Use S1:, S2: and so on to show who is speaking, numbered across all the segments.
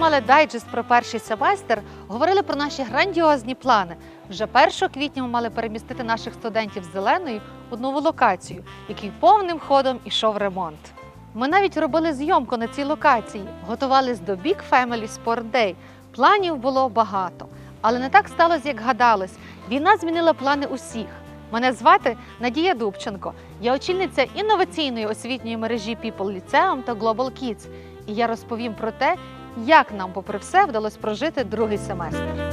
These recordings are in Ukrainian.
S1: знімали дайджест про перший семестр, говорили про наші грандіозні плани. Вже 1 квітня ми мали перемістити наших студентів з зеленої у нову локацію, який повним ходом ішов ремонт. Ми навіть робили зйомку на цій локації, готувались до Big Family Sport Day. Планів було багато, але не так сталося, як гадалось. Війна змінила плани усіх. Мене звати Надія Дубченко. Я очільниця інноваційної освітньої мережі People Lyceum та Global Kids. І я розповім про те, як нам, попри все, вдалося прожити другий семестр.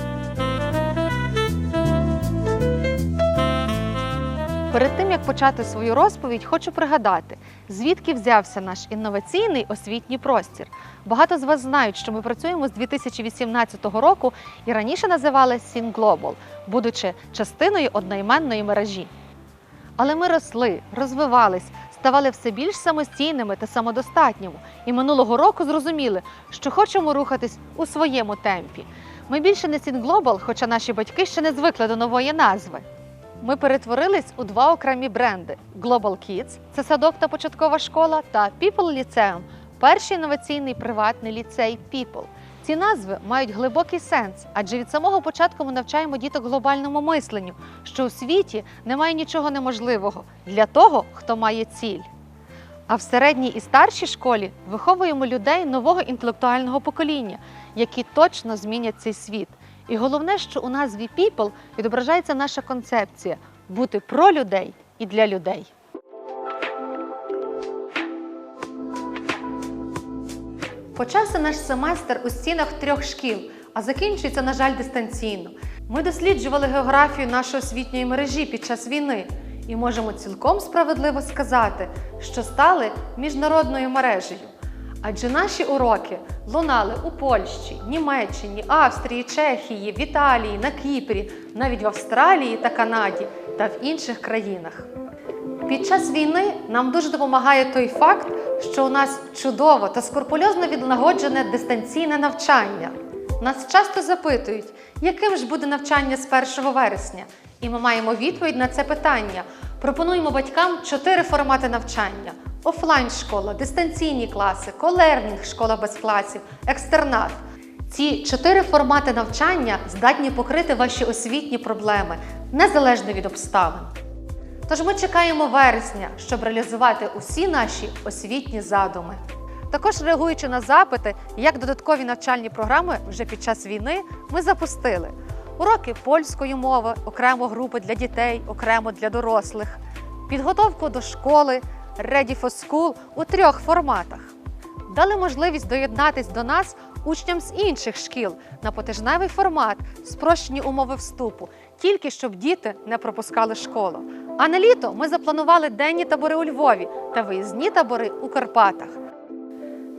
S1: Перед тим як почати свою розповідь, хочу пригадати, звідки взявся наш інноваційний освітній простір. Багато з вас знають, що ми працюємо з 2018 року і раніше називалися Syn Global, будучи частиною одноіменної мережі. Але ми росли, розвивались, ставали все більш самостійними та самодостатніми. І минулого року зрозуміли, що хочемо рухатись у своєму темпі. Ми більше не Global, хоча наші батьки ще не звикли до нової назви. Ми перетворились у два окремі бренди: Global Kids – це садок та початкова школа, та People Lyceum – перший інноваційний приватний ліцей People. Ці назви мають глибокий сенс, адже від самого початку ми навчаємо діток глобальному мисленню, що у світі немає нічого неможливого для того, хто має ціль. А в середній і старшій школі виховуємо людей нового інтелектуального покоління, які точно змінять цей світ. І головне, що у назві People відображається наша концепція бути про людей і для людей. Почався наш семестр у стінах трьох шкіл, а закінчується, на жаль, дистанційно. Ми досліджували географію нашої освітньої мережі під час війни і можемо цілком справедливо сказати, що стали міжнародною мережею. Адже наші уроки лунали у Польщі, Німеччині, Австрії, Чехії, в Італії, на Кіпрі, навіть в Австралії та Канаді та в інших країнах. Під час війни нам дуже допомагає той факт, що у нас чудово та скрупульозно відлагоджене дистанційне навчання. Нас часто запитують, яким ж буде навчання з 1 вересня, і ми маємо відповідь на це питання. Пропонуємо батькам чотири формати навчання: офлайн школа, дистанційні класи, колернінг школа без класів, екстернат. Ці чотири формати навчання здатні покрити ваші освітні проблеми незалежно від обставин. Тож ми чекаємо вересня, щоб реалізувати усі наші освітні задуми. Також реагуючи на запити, як додаткові навчальні програми вже під час війни ми запустили уроки польської мови, окремо групи для дітей, окремо для дорослих, підготовку до школи, Ready for School у трьох форматах. Дали можливість доєднатись до нас учням з інших шкіл на потижневий формат, спрощені умови вступу, тільки щоб діти не пропускали школу. А на літо ми запланували денні табори у Львові та виїзні табори у Карпатах.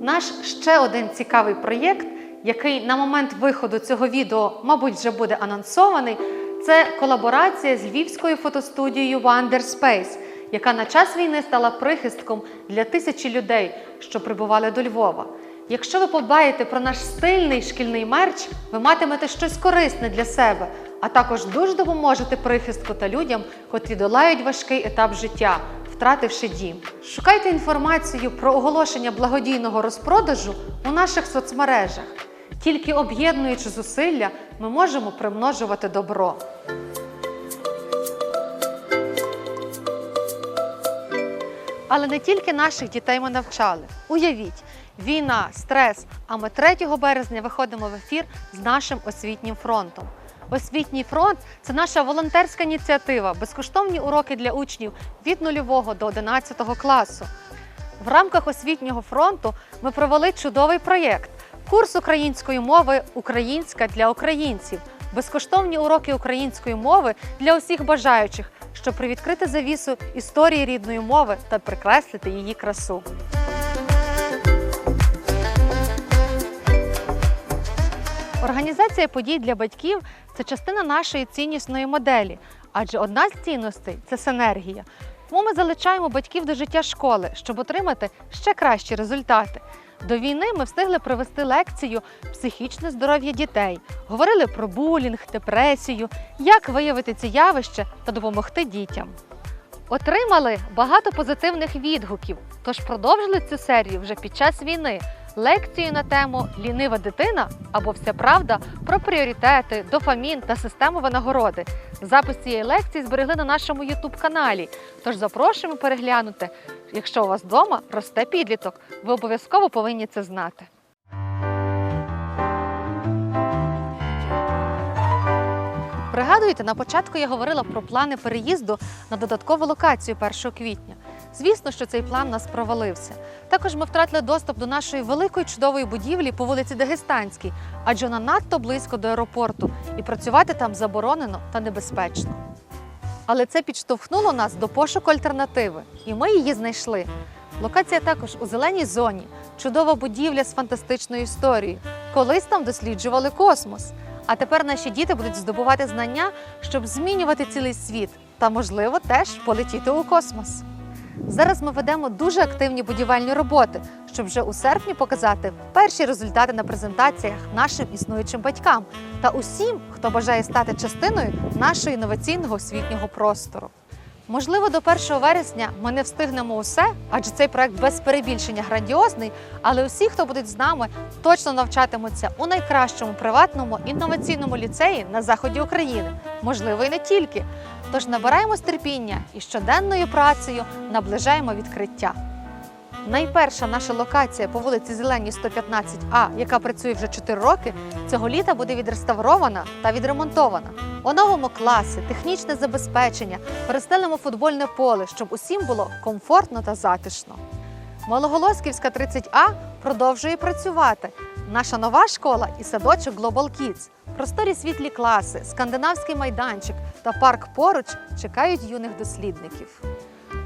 S1: Наш ще один цікавий проєкт, який на момент виходу цього відео, мабуть, вже буде анонсований, це колаборація з львівською фотостудією Wonder Space, яка на час війни стала прихистком для тисячі людей, що прибували до Львова. Якщо ви подбаєте про наш стильний шкільний мерч, ви матимете щось корисне для себе, а також дуже допоможете прихистку та людям, котрі долають важкий етап життя, втративши дім. Шукайте інформацію про оголошення благодійного розпродажу у наших соцмережах. Тільки об'єднуючи зусилля, ми можемо примножувати добро. Але не тільки наших дітей ми навчали. Уявіть, війна, стрес. А ми 3 березня виходимо в ефір з нашим освітнім фронтом. Освітній фронт це наша волонтерська ініціатива, безкоштовні уроки для учнів від нульового до 11 класу. В рамках освітнього фронту ми провели чудовий проєкт курс української мови Українська для українців, безкоштовні уроки української мови для усіх бажаючих, щоб привідкрити завісу історії рідної мови та прикреслити її красу. Організація подій для батьків це частина нашої ціннісної моделі, адже одна з цінностей це синергія. Тому ми залучаємо батьків до життя школи, щоб отримати ще кращі результати. До війни ми встигли провести лекцію Психічне здоров'я дітей, говорили про булінг, депресію, як виявити ці явища та допомогти дітям. Отримали багато позитивних відгуків, тож продовжили цю серію вже під час війни. Лекцію на тему Лінива дитина або вся правда про пріоритети, дофамін та систему винагороди. Запис цієї лекції зберегли на нашому youtube каналі. Тож запрошуємо переглянути. Якщо у вас вдома росте підліток, ви обов'язково повинні це знати. Пригадуєте, на початку я говорила про плани переїзду на додаткову локацію 1 квітня. Звісно, що цей план у нас провалився. Також ми втратили доступ до нашої великої чудової будівлі по вулиці Дагестанській, адже вона надто близько до аеропорту, і працювати там заборонено та небезпечно. Але це підштовхнуло нас до пошуку альтернативи, і ми її знайшли. Локація також у зеленій зоні, чудова будівля з фантастичною історією. Колись там досліджували космос. А тепер наші діти будуть здобувати знання, щоб змінювати цілий світ та, можливо, теж полетіти у космос. Зараз ми ведемо дуже активні будівельні роботи, щоб вже у серпні показати перші результати на презентаціях нашим існуючим батькам та усім, хто бажає стати частиною нашого інноваційного освітнього простору. Можливо, до 1 вересня ми не встигнемо усе, адже цей проект без перебільшення грандіозний. Але усі, хто будуть з нами, точно навчатимуться у найкращому приватному інноваційному ліцеї на заході України. Можливо, і не тільки. Тож набираємось терпіння і щоденною працею наближаємо відкриття. Найперша наша локація по вулиці Зеленій 115А, яка працює вже 4 роки, цього літа буде відреставрована та відремонтована. Оновимо класи, технічне забезпечення, перестелимо футбольне поле, щоб усім було комфортно та затишно. Малоголосківська 30А продовжує працювати. Наша нова школа і садочок Global Kids. Просторі світлі класи, скандинавський майданчик та парк поруч чекають юних дослідників.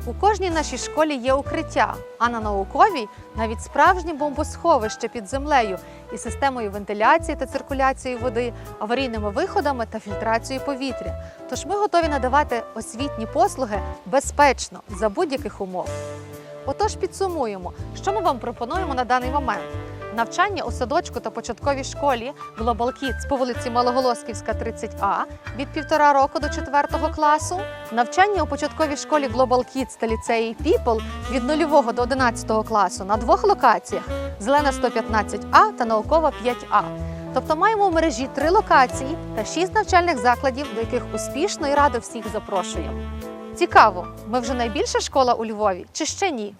S1: У кожній нашій школі є укриття, а на науковій навіть справжнє бомбосховище під землею із системою вентиляції та циркуляції води, аварійними виходами та фільтрацією повітря. Тож ми готові надавати освітні послуги безпечно за будь-яких умов. Отож, підсумуємо, що ми вам пропонуємо на даний момент. Навчання у садочку та початковій школі Global Kids по вулиці Малоголосківська, 30А від півтора року до 4 класу. Навчання у початковій школі Global Kids та ліцеї People від 0 до 11 класу на двох локаціях: Зелена 115А та Наукова 5А. Тобто маємо в мережі три локації та шість навчальних закладів, до яких успішно і радо всіх запрошуємо. Цікаво, ми вже найбільша школа у Львові чи ще ні?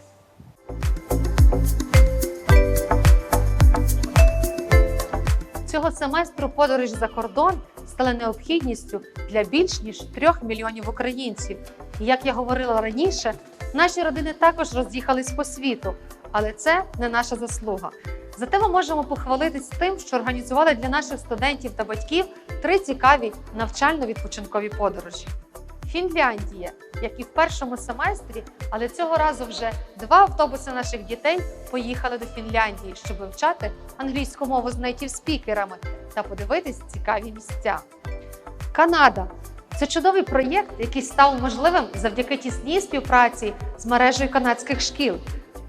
S1: Цього семестру подорож за кордон стала необхідністю для більш ніж трьох мільйонів українців. І як я говорила раніше, наші родини також роз'їхались по світу, але це не наша заслуга. Зате ми можемо похвалитись тим, що організували для наших студентів та батьків три цікаві навчально-відпочинкові подорожі. Фінляндія, як і в першому семестрі, але цього разу вже два автобуси наших дітей поїхали до Фінляндії, щоб вивчати англійську мову з нейтів-спікерами та подивитись цікаві місця. Канада це чудовий проєкт, який став можливим завдяки тісній співпраці з мережею канадських шкіл.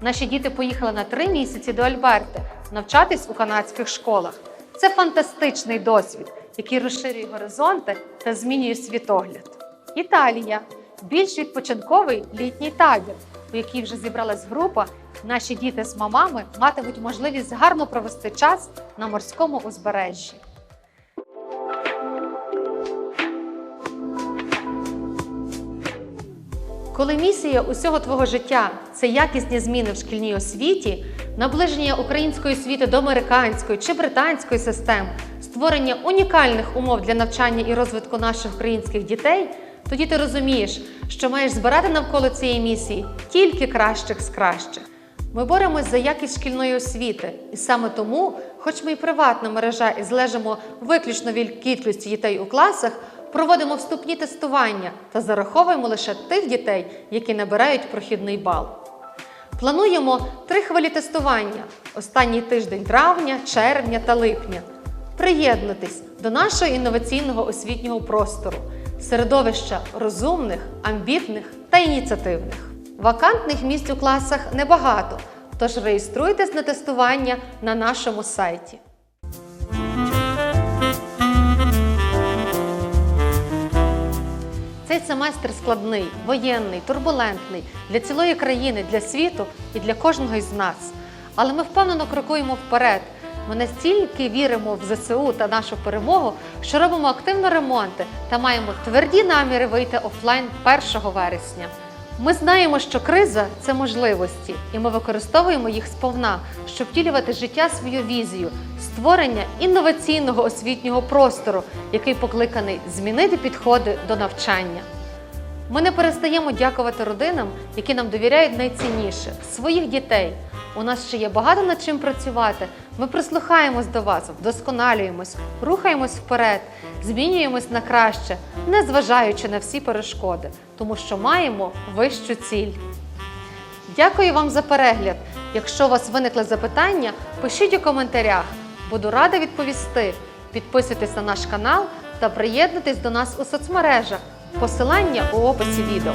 S1: Наші діти поїхали на три місяці до Альберти навчатись у канадських школах. Це фантастичний досвід, який розширює горизонти та змінює світогляд. Італія більш відпочинковий літній табір, у який вже зібралась група. Наші діти з мамами матимуть можливість гарно провести час на морському узбережжі. Коли місія усього твого життя це якісні зміни в шкільній освіті, наближення української освіти до американської чи британської систем, створення унікальних умов для навчання і розвитку наших українських дітей, тоді ти розумієш, що маєш збирати навколо цієї місії тільки кращих з кращих. Ми боремось за якість шкільної освіти, і саме тому, хоч ми і приватна мережа і залежимо виключно від кількості дітей у класах, проводимо вступні тестування та зараховуємо лише тих дітей, які набирають прохідний бал. Плануємо три хвилі тестування останній тиждень травня, червня та липня. Приєднуйтесь до нашого інноваційного освітнього простору, середовища розумних, амбітних та ініціативних. Вакантних місць у класах небагато, тож реєструйтесь на тестування на нашому сайті. Цей семестр складний, воєнний, турбулентний для цілої країни, для світу і для кожного із нас. але ми впевнено крокуємо вперед. Ми настільки віримо в ЗСУ та нашу перемогу, що робимо активно ремонти та маємо тверді наміри вийти офлайн 1 вересня. Ми знаємо, що криза це можливості, і ми використовуємо їх сповна, щоб втілювати життя свою візію, створення інноваційного освітнього простору, який покликаний змінити підходи до навчання. Ми не перестаємо дякувати родинам, які нам довіряють найцінніше своїх дітей. У нас ще є багато над чим працювати. Ми прислухаємось до вас, вдосконалюємось, рухаємось вперед, змінюємось на краще, незважаючи на всі перешкоди, тому що маємо вищу ціль. Дякую вам за перегляд. Якщо у вас виникли запитання, пишіть у коментарях. Буду рада відповісти. Підписуйтесь на наш канал та приєднуйтесь до нас у соцмережах. Посилання у описі відео.